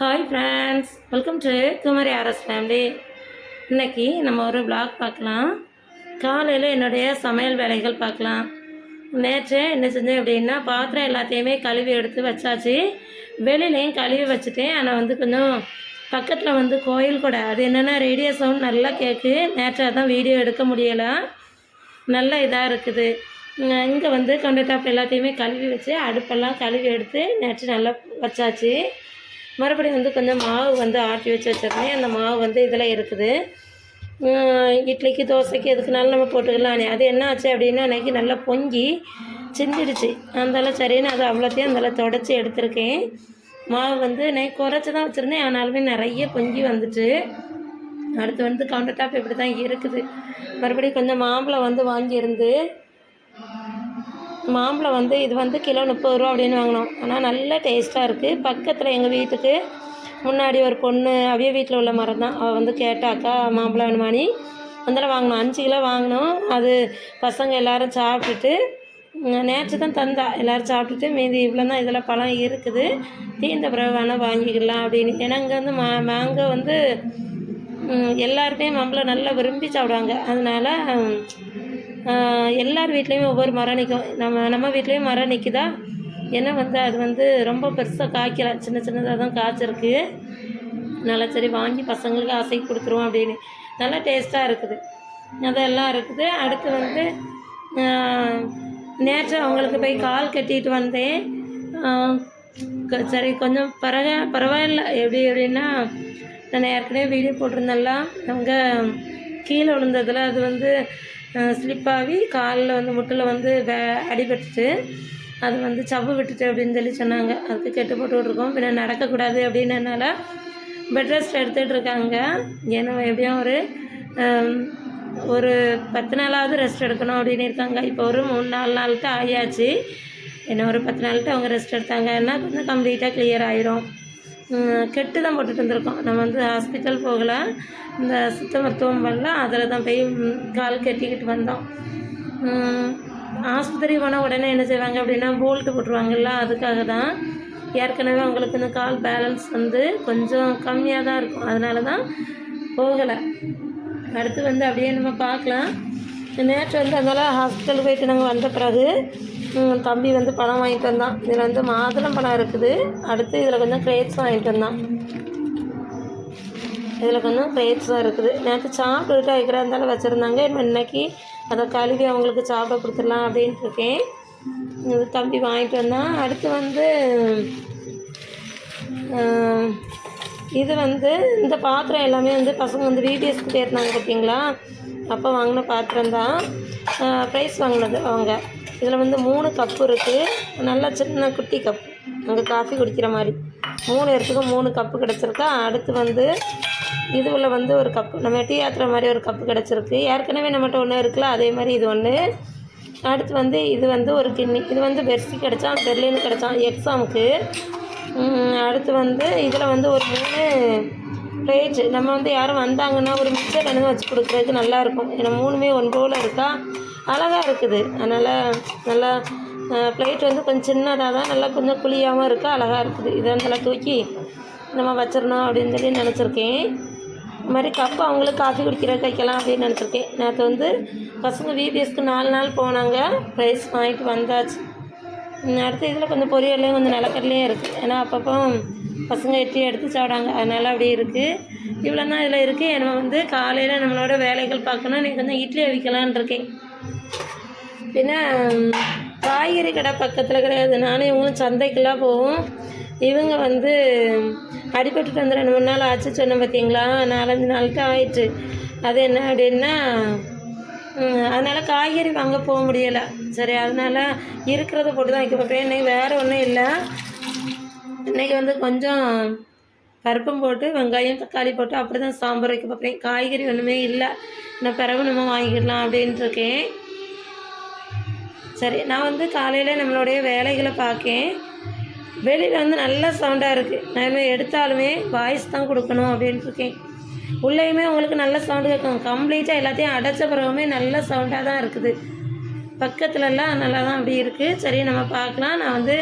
Hi friends welcome to Kumari RS family இன்னைக்கு நம்ம ஒரு பிளாக் பார்க்கலாம். காலையில் என்னுடைய சமையல் வேலைகள் பார்க்கலாம். நேற்று என்ன செஞ்சேன் அப்படின்னா பாத்திரம் எல்லாத்தையுமே கழுவி எடுத்து வச்சாச்சு. வெளியிலையும் கழுவி வச்சுட்டேன். ஆனால் வந்து கொஞ்சம் பக்கத்தில் வந்து கோயில் கூட அது என்னென்னா ரேடியோ சவுண்ட் நல்லா கேட்கு நேற்று அதான் வீடியோ எடுக்க முடியலை. நல்ல இதாக இருக்குது. இங்கே வந்து கவுண்டர் எல்லாத்தையுமே கழுவி வச்சு அடுப்பெல்லாம் கழுவி எடுத்து நேற்று நல்லா வச்சாச்சு. மறுபடியும் வந்து கொஞ்சம் மாவு வந்து ஆட்டி வச்சு வச்சுருந்தேன் அந்த மாவு வந்து இதில் இருக்குது. இட்லிக்கு தோசைக்கு எதுக்குனாலும் நம்ம போட்டுக்கலாம் அது என்ன ஆச்சு அப்படின்னா அன்றைக்கி நல்லா பொங்கி சிந்திடுச்சு அந்தால சரின்னு அது அவ்வளோத்தையும் அதெல்லாம் தொடச்சி எடுத்திருக்கேன். மாவு வந்து நான் குறைச்சி தான் வச்சுருந்தேன். ஆனாலுமே நிறைய பொங்கி வந்துட்டு அடுத்து வந்து கவுண்டர் டாப் இப்படி தான் இருக்குது. மறுபடியும் கொஞ்சம் மாம்பழம் வந்து வாங்கியிருந்து மாம்பழம் வந்து இது வந்து கிலோ முப்பது ரூபா அப்படின்னு வாங்கினோம். ஆனால் நல்ல டேஸ்ட்டாக இருக்குது பக்கத்தில் எங்கள் வீட்டுக்கு முன்னாடி ஒரு பொண்ணு அவிய வீட்டில் உள்ள மரம் தான். அவள் வந்து கேட்டாக்கா மாம்பழம் வேணுமானி அதில் வாங்கினோம். அஞ்சு கிலோ வாங்கினோம். அது பசங்க எல்லோரும் சாப்பிட்டுட்டு நேற்று தான் தந்தா. எல்லோரும் சாப்பிட்டுட்டு மீதி இவ்வளோ தான் இதில் பழம் இருக்குது. தீர்ந்த பிறகு வேணால் வாங்கிக்கலாம் அப்படின்னு. ஏன்னா இங்கே வந்து மா மேங்கோ வந்து எல்லாருமே மாம்பழம் நல்லா விரும்பி சாப்பிடுவாங்க. அதனால் எல்லார் வீட்லேயுமே ஒவ்வொரு மரம் நிற்கும் நம்ம நம்ம வீட்லேயும் மரம் நிற்குதா ஏன்னா வந்து அது வந்து ரொம்ப பெருசாக காய்க்கல. சின்ன சின்னதாக தான் காய்ச்சிருக்கு. நல்லா சரி வாங்கி பசங்களுக்கு ஆசைக்கு கொடுத்துருவோம் அப்படின்னு. நல்லா டேஸ்ட்டாக இருக்குது. அதெல்லாம் இருக்குது. அடுத்து வந்து நேற்று அவங்களுக்கு போய் கால் கட்டிட்டு வந்தேன். சரி கொஞ்சம் பரவ பரவாயில்ல. எப்படி எப்படின்னா நான் ஏற்கனவே வீடியோ போட்டிருந்தேன்ல. அவங்க கீழே விழுந்ததில் அது வந்து ஸ்லிப்பாகி காலில் வந்து முட்டில் வந்து வே அடிபட்டுட்டு அது வந்து சவ்வு விட்டுட்டு அப்படின்னு சொல்லி சொன்னாங்க. அதுக்கு கெட்டு போட்டு விட்ருக்கோம் பின்ன நடக்கக்கூடாது அப்படின்னனால பெட் ரெஸ்ட் எடுத்துகிட்டு இருக்காங்க. ஏன்னா எப்படியும் ஒரு ஒரு பத்து நாளாவது ரெஸ்ட் எடுக்கணும் அப்படின்னு இருக்காங்க. இப்போ ஒரு மூணு நாலு நாள்கிட்ட ஆயாச்சு. என்ன ஒரு பத்து நாள்கிட்ட அவங்க ரெஸ்ட் எடுத்தாங்கன்னா கொஞ்சம் கம்ப்ளீட்டாக கிளியர் ஆயிரும். கெட்டு தான் போட்டுட்டு இருந்திருக்கோம். நம்ம வந்து ஹாஸ்பிட்டல் போகல. இந்த சித்த மருத்துவம் பண்ணல அதில் தான் போய் கால் கட்டிக்கிட்டு வந்தோம். ஆஸ்பத்திரி போனால் உடனே என்ன செய்வாங்க அப்படின்னா போல்ட்டு போட்டுருவாங்கல்ல அதுக்காக தான். ஏற்கனவே அவங்களுக்கு இந்த கால் பேலன்ஸ் வந்து கொஞ்சம் கம்மியாக தான் இருக்கும். அதனால தான் போகலை. அடுத்து வந்து அப்படியே நம்ம பார்க்கலாம். நேற்று வந்து அதனால் ஹாஸ்பிட்டல் போயிட்டு நாங்கள் வந்த பிறகு தம்பி வந்து பழம் வாங்கிட்டு வந்தான். இதில் வந்து மாதுளம் பழம் இருக்குது. அடுத்து இதில் கொஞ்சம் கிரேப்ஸ் வாங்கிட்டு வந்தான். இதில் கொஞ்சம் கிரேப்ஸும் இருக்குது. நேற்று சாப்பிட்டுட்டு வைக்கிறா இருந்தாலும் வச்சுருந்தாங்க. இன்னைக்கு அதை கழுவி அவங்களுக்கு சாப்பிட கொடுத்துடலாம் அப்படின்ட்டு இருக்கேன். இது தம்பி வாங்கிட்டு வந்தான். அடுத்து வந்து இது வந்து இந்த பாத்திரம் எல்லாமே வந்து பசங்க வந்து விபிஎஸ்க்கு போயிருந்தாங்க பார்த்தீங்களா அப்போ வாங்கின பாத்திரம் தான். ப்ரைஸ் வாங்கினது அவங்க. இதில் வந்து மூணு கப்பு இருக்குது நல்லா சின்ன குட்டி கப் அங்கே காஃபி குடிக்கிற மாதிரி. மூணு இடத்துக்கு மூணு கப்பு கிடச்சிருக்கா. அடுத்து வந்து இதுவில் வந்து ஒரு கப்பு நம்ம டீ ஆத்துற மாதிரி ஒரு கப்பு கிடச்சிருக்கு. ஏற்கனவே நம்மகிட்ட ஒன்று இருக்குல்ல அதே மாதிரி இது ஒன்று அடுத்து வந்து இது வந்து ஒரு கிண்ணி. இது வந்து பெர்சி கிடச்சான் பெர்லின் கிடச்சான் எக்ஸாமுக்கு அடுத்து வந்து இதில் வந்து ஒரு மூணு பிளேட்டு நம்ம வந்து யாரும் வந்தாங்கன்னா ஒரு மிக்சர் கணக்கு வச்சு கொடுக்குறதுக்கு நல்லாயிருக்கும் ஏன்னா மூணுமே ஒன் போல் இருக்கா? அழகாக இருக்குது. அதனால் நல்லா பிளேட் வந்து கொஞ்சம் சின்னதாக தான் நல்லா கொஞ்சம் குழியாகவும் இருக்குது அழகாக இருக்குது. இதை நல்லா தூக்கி நம்ம வச்சிடணும் அப்படின்னு சொல்லி நினச்சிருக்கேன். இது மாதிரி கப்பு அவங்களுக்கு காஃபி குடிக்கிறதுக்கு வைக்கலாம் அப்படின்னு நினச்சிருக்கேன். நேற்று வந்து பசங்க விபிஎஸ்க்கு நாலு நாள் போனாங்க. ப்ரைஸ் வாங்கிட்டு வந்தாச்சு. அடுத்து இதில் கொஞ்சம் பொரியல்லையும் கொஞ்சம் நிலக்கடலையும் இருக்குது ஏன்னா அப்பப்போ பசங்க இட்லி எடுத்து சாப்பிடாங்க. அதனால் அப்படி இருக்குது இவ்வளோ தான் இதில் இருக்குது நம்ம வந்து காலையில் நம்மளோட வேலைகள் பார்க்கணும். நீ கொஞ்சம் இட்லி அவிக்கலான் இருக்கேன். பின்ன காய்கறி கடை பக்கத்தில் கிடையாது. நானும் இவங்களும் சந்தைக்கெல்லாம் போவோம். இவங்க வந்து அடிபட்டுட்டு வந்து ரெண்டு மூணு நாள் ஆச்சு சொன்னேன் பார்த்தீங்களா நாலஞ்சு நாளுக்கு ஆயிடுச்சு அது என்ன அப்படின்னா அதனால் காய்கறி வாங்க போக முடியலை. சரி அதனால் இருக்கிறத போட்டு தான் வைக்க பார்ப்பேன் இன்றைக்கி வேறு ஒன்றும் இல்லை. இன்றைக்கி வந்து கொஞ்சம் பருப்பும் போட்டு வெங்காயம் தக்காளி போட்டு அப்படி தான் சாம்பார் வைக்க பார்ப்பேன் காய்கறி ஒன்றுமே இல்லை. நான் பிறகு நம்ம வாங்கிக்கலாம் அப்படின்ட்டு இருக்கேன். சரி நான் வந்து காலையில் நம்மளுடைய வேலைகளை பார்க்கேன். வெளியில் வந்து நல்ல சவுண்டாக இருக்குது நான் இனிமேல் எடுத்தாலுமே வாய்ஸ் தான் கொடுக்கணும் அப்படின்ட்டு இருக்கேன். உள்ளேயுமே உங்களுக்கு நல்ல சவுண்டு கேட்கும். கம்ப்ளீட்டாக எல்லாத்தையும் அடைச்ச பிறகுமே நல்ல சவுண்டாக தான் இருக்குது. பக்கத்துலலாம் நல்லா தான் அப்படி இருக்குது சரி நம்ம பார்க்கலாம். நான் வந்து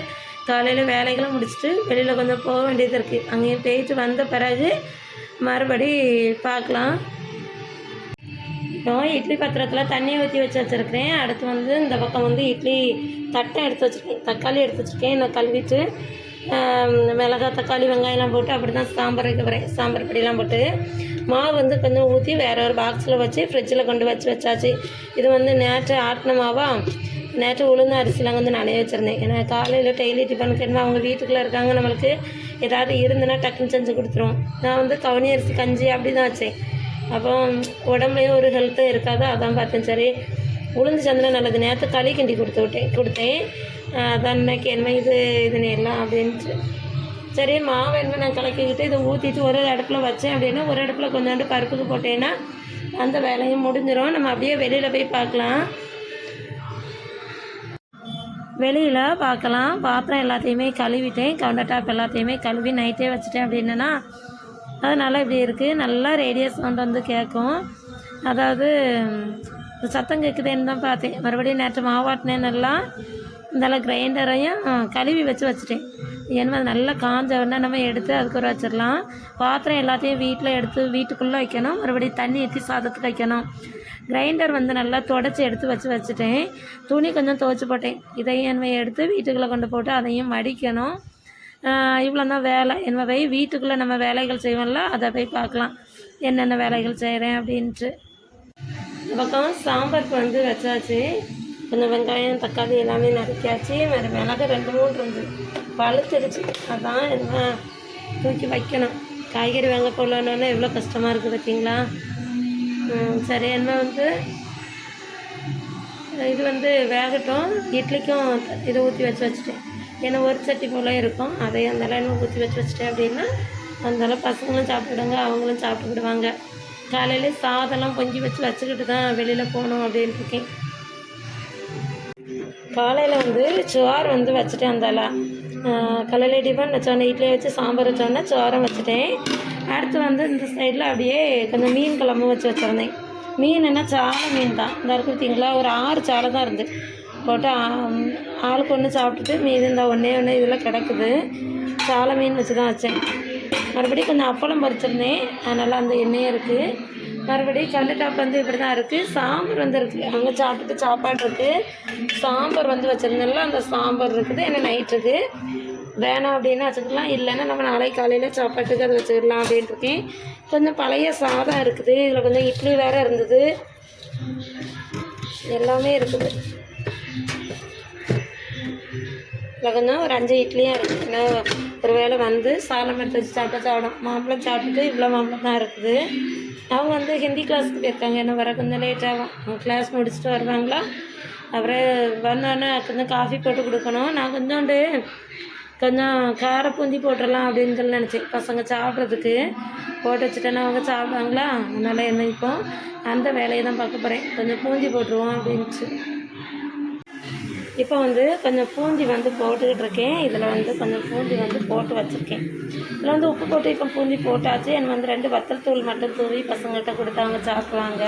காலையில் வேலைகளை முடிச்சுட்டு வெளியில் கொஞ்சம் போக வேண்டியது இருக்குது அங்கேயும் போயிட்டு வந்த பிறகு மறுபடி பார்க்கலாம். இப்போ இட்லி பாத்திரத்தில் தண்ணி ஊற்றி வச்சு வச்சுருக்கிறேன். அடுத்து வந்து இந்த பக்கம் வந்து இட்லி தட்டை எடுத்து வச்சுருக்கேன். தக்காளி எடுத்து வச்சுருக்கேன். நான் கழுவிட்டு மிளகா தக்காளி வெங்காயம்லாம் போட்டு அப்படி தான் சாம்பார் வைக்கிறேன் சாம்பார் பொடியெல்லாம் போட்டு மாவு வந்து கொஞ்சம் ஊற்றி வேறு ஒரு பாக்ஸில் வச்சு ஃப்ரிட்ஜில் கொண்டு வச்சு வச்சாச்சு. இது வந்து நேற்று ஆட்டின மாவா? நேற்று உளுந்து அரிசிலாம் வந்து நனைய வச்சுருந்தேன். ஏன்னா காலையில் டெய்லி டிஃபனுக்கு என்ன அவங்க வீட்டுக்குள்ளே இருக்காங்க நம்மளுக்கு. ஏதாவது இருந்துன்னா டக்குன்னு செஞ்சு கொடுத்துருவோம் நான் வந்து கவுனி அரிசி கஞ்சி அப்படி தான் வச்சேன். அப்போ உடம்புலையும் ஒரு ஹெல்த்தும் இருக்காது. அதான் பார்த்தேன் சரி உளுந்து சந்திரன் நல்லது. நேற்று களி கிண்டி கொடுத்து விட்டேன் கொடுத்தேன். ஆஹ் அதான் இன்னைக்கு என்ன இது இதுன்னு எல்லாம் அப்படின்ட்டு. சரி மாவு என்ன நான் கலக்கிக்கிட்டு இதை ஊற்றிட்டு ஒரு ஒரு அடுப்பில் வச்சேன் அப்படின்னா ஒரு அடுப்பில் கொஞ்சோண்டு பருப்புக்கு போட்டேன்னா அந்த வேலையும் முடிஞ்சிடும் நம்ம அப்படியே வெளியில் போய் பார்க்கலாம். வெளியில் பார்க்கலாம். பாத்திரம் எல்லாத்தையுமே கழுவிட்டேன். கவுண்டர் டாப் எல்லாத்தையுமே கழுவி நைட்டே வச்சுட்டேன் அப்படின்னா அதனால் இப்படி இருக்குது நல்லா ரேடியோ சவுண்ட் வந்து கேட்கும் அதாவது சத்தம் கேட்குதேன்னு தான் பார்த்தேன். மறுபடியும் நேற்று மாவாட்டினேன் நல்லா இந்த கிரைண்டரையும் கழுவி வச்சு வச்சுட்டேன். ஏன்னா அது நல்லா காஞ்ச உடனே நம்ம எடுத்து அதுக்கு ஒரு வச்சிடலாம். பாத்திரம் எல்லாத்தையும் வீட்டில் எடுத்து வீட்டுக்குள்ளே வைக்கணும். மறுபடியும் தண்ணி ஊற்றி சாதத்துக்கு வைக்கணும். கிரைண்டர் வந்து நல்லா தொடச்சி எடுத்து வச்சு வச்சுட்டேன். துணி கொஞ்சம் துவைச்சி போட்டேன். இதையும் என்ன எடுத்து வீட்டுக்குள்ளே கொண்டு போட்டு அதையும் மடிக்கணும். இவ்வளோ தான் வேலை. என்ன போய் வீட்டுக்குள்ளே நம்ம வேலைகள் செய்வோம்ல அதை போய் பார்க்கலாம். என்னென்ன வேலைகள் செய்கிறேன் அப்படின்ட்டு. இந்த பக்கம் சாம்பாருக்கு வந்து வச்சாச்சு. கொஞ்சம் வெங்காயம் தக்காளி எல்லாமே நறுக்கியாச்சு. வேறு மிளகு ரெண்டு மூணு இருந்து பழுத்துருச்சு அதான் என்ன தூக்கி வைக்கணும். காய்கறி வாங்க போடலான்னு எவ்வளோ கஷ்டமாக இருக்குது பார்த்தீங்களா சரி என்ன வந்து இது வந்து வேகட்டும். இட்லிக்கும் இதை ஊற்றி வச்சு வச்சுட்டேன். ஏன்னா ஒரு சட்டி போல் இருக்கும். அதை அந்த அளவு ஊற்றி வச்சு வச்சுட்டேன் அப்படின்னா அந்தளவு பசங்களும் சாப்பிடுவாங்க அவங்களும் சாப்பிட்டுக்கிடுவாங்க. காலையில் சாதம்லாம் பொங்கி வச்சு வச்சுக்கிட்டு தான் வெளியில் போகணும் அப்படின்ட்டு இருக்கேன். காலையில் வந்து சோறு வந்து வச்சுட்டேன் அந்தால காலையில் டிஃபன் வச்சோன்னே இட்லி வச்சு சாம்பார் வச்சோன்னே சோறம் வச்சுட்டேன். அடுத்து வந்து இந்த சைடில் அப்படியே கொஞ்சம் மீன் குழம்பு வச்சு வச்சுருந்தேன். என்ன சாலை மீன் தான். இந்த இருக்கு ஒரு ஆறு சாலை தான் இருந்து போட்டு ஆளுக்கு ஒன்று சாப்பிட்டுட்டு மீதி இந்த ஒன்றே ஒன்று இதில் கிடக்குது. சாலை மீன் வச்சு தான் வச்சேன். மறுபடியும் கொஞ்சம் அப்பளம் பறிச்சிருந்தேன். அதனால் அந்த எண்ணெயும் இருக்குது மறுபடியும் கல்லுட்டாப் வந்து இப்படி தான் இருக்குது சாம்பார் வந்து இருக்குது அங்கே சாப்பிட்டுட்டு சாப்பாடு இருக்குது சாம்பார் வந்து வச்சுருந்தோம்ல அந்த சாம்பார் இருக்குது. என்ன இருக்குது வேணாம் அப்படின்னு வச்சுக்கலாம். இல்லைன்னா நம்ம நாளைக்கு காலையில் சாப்பாட்டுக்கு அதை வச்சுக்கலாம் அப்படின்ட்டு இருக்கேன். கொஞ்சம் பழைய சாதம் இருக்குது. இதில் கொஞ்சம் இட்லி வேறு இருந்தது. எல்லாமே இருக்குது. கொஞ்சம் ஒரு அஞ்சு இட்லியாக இருக்குது ஒரு வேளை வந்து சாதம் எடுத்து வச்சு சாப்பிட்டா சாப்பிடும். மாம்பழம் சாப்பிட்டுட்டு இவ்வளோ மாம்பழம் தான் இருக்குது. அவங்க வந்து ஹிந்தி கிளாஸுக்கு போயிருக்காங்க. என்ன வர கொஞ்சம் லேட் ஆகும். அவங்க கிளாஸ் முடிச்சுட்டு வருவாங்களா? அப்புறம் வந்தோடனே கொஞ்சம் காஃபி போட்டு கொடுக்கணும். நான் கொஞ்சோண்டு கொஞ்சம் கார பூந்தி போட்டுடலாம் அப்படின்னு சொல்லி நினச்சேன். பசங்க சாப்பிட்றதுக்கு. போட்டு வச்சுட்டேன்னா அவங்க சாப்பிடுவாங்களா? அதனால் என்ன இப்போ அந்த வேலையை தான் பார்க்க போகிறேன் கொஞ்சம் பூந்தி போட்டுருவோம் அப்படின்ட்டு இப்போ வந்து கொஞ்சம் பூந்தி வந்து போட்டுக்கிட்டு இருக்கேன் இதில் வந்து கொஞ்சம் பூந்தி வந்து போட்டு வச்சுருக்கேன். இதில் வந்து உப்பு போட்டு இப்போ பூந்தி போட்டாச்சு. எனக்கு வந்து ரெண்டு வத்தல் தூள் மட்டும் தூவி பசங்கள்கிட்ட கொடுத்து அவங்க சாப்பிடுவாங்க.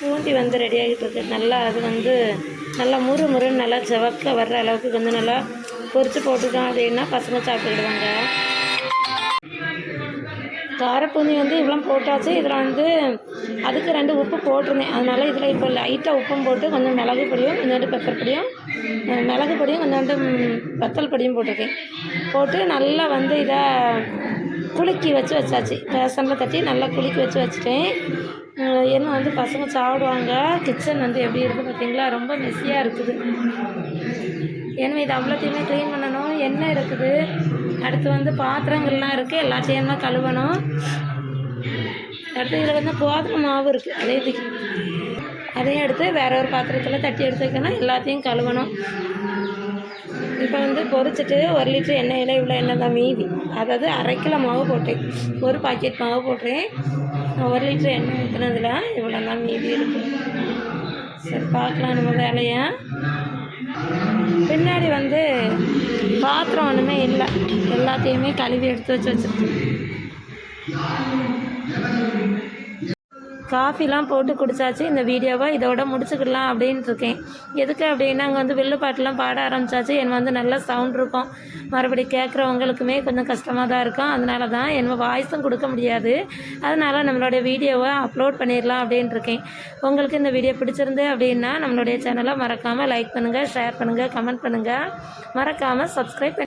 பூந்தி வந்து ரெடி ஆகிட்டு இருக்கு நல்லா அது வந்து நல்லா முறு முறுன்னு நல்லா செவக்க வர்ற அளவுக்கு கொஞ்சம் நல்லா பொறிச்சு போட்டுட்டோம் அப்படின்னா பசங்க சாப்பிட்டுக்கிடுவாங்க. காரப்பூந்தி வந்து இவ்வளோ போட்டாச்சு. இதில் வந்து அதுக்கு ரெண்டு உப்பு போட்டிருந்தேன். அதனால் இதில் இப்போ லைட்டாக உப்பும் போட்டு கொஞ்சம் மிளகு பொடியும் கொஞ்சோண்டு பெப்பர் பொடியும் மிளகு பொடியும் கொஞ்சோண்டு வத்தல் பொடியும் போட்டிருக்கேன். போட்டு நல்லா வந்து இதை குலுக்கி வச்சு வச்சாச்சு. பேசனில் தட்டி நல்லா குலுக்கி வச்சு வச்சுட்டேன். என்ன வந்து பசங்க சாப்பிடுவாங்க. கிச்சன் வந்து எப்படி இருக்குது பார்த்தீங்களா ரொம்ப மெஸ்ஸியாக இருக்குது. ஏன்னா இது அவ்வளோத்தையுமே க்ளீன் பண்ணணும். என்ன இருக்குது? அடுத்து வந்து பாத்திரங்கள்லாம் இருக்குது எல்லாத்தையும் தான் கழுவணும். அடுத்து இதில் வந்து கோதுமை மாவு இருக்குது அதே அதையும் எடுத்து வேற ஒரு பாத்திரத்தில் தட்டி எடுத்துக்கணும் எல்லாத்தையும் கழுவணும். இப்போ வந்து பொரிச்சிட்டு ஒரு லிட்டர் எண்ணெயில் இவ்வளோ எண்ணெய் தான் மீதி. அதாவது அரை கிலோ மாவு போட்டேன். ஒரு பாக்கெட் மாவு போட்டேன். ஒரு லிட்டர் எண்ணெய் ஊற்றுனதில் இவ்வளோ தான் மீதி இருக்குது சரி பார்க்கலாம் நம்ம வேலையை. பின்னாடி வந்து பாத்திரம் ஒன்றுமே இல்லை. எல்லாத்தையுமே கழுவி எடுத்து வச்சு வச்சுருக்கேன் காஃபிலாம் போட்டு குடிச்சாச்சு இந்த வீடியோவை இதோட முடிச்சுக்கிடலாம் அப்படின்ட்டு இருக்கேன் எதுக்கு அப்படின்னா அங்கே வந்து வில்லுப்பாட்டுலாம் பாட ஆரம்பிச்சாச்சு. என் வந்து நல்லா சவுண்ட் இருக்கும். மறுபடி கேட்குறவங்களுக்குமே கொஞ்சம் கஷ்டமாக தான் இருக்கும். அதனால தான் என் வாய்ஸும் கொடுக்க முடியாது. அதனால் நம்மளுடைய வீடியோவை அப்லோட் பண்ணிடலாம் அப்படின்ட்டு இருக்கேன் உங்களுக்கு இந்த வீடியோ பிடிச்சிருந்து அப்படின்னா நம்மளுடைய சேனலை மறக்காமல் லைக் பண்ணுங்கள் ஷேர் பண்ணுங்கள் கமெண்ட் பண்ணுங்கள் மறக்காமல் சப்ஸ்கிரைப்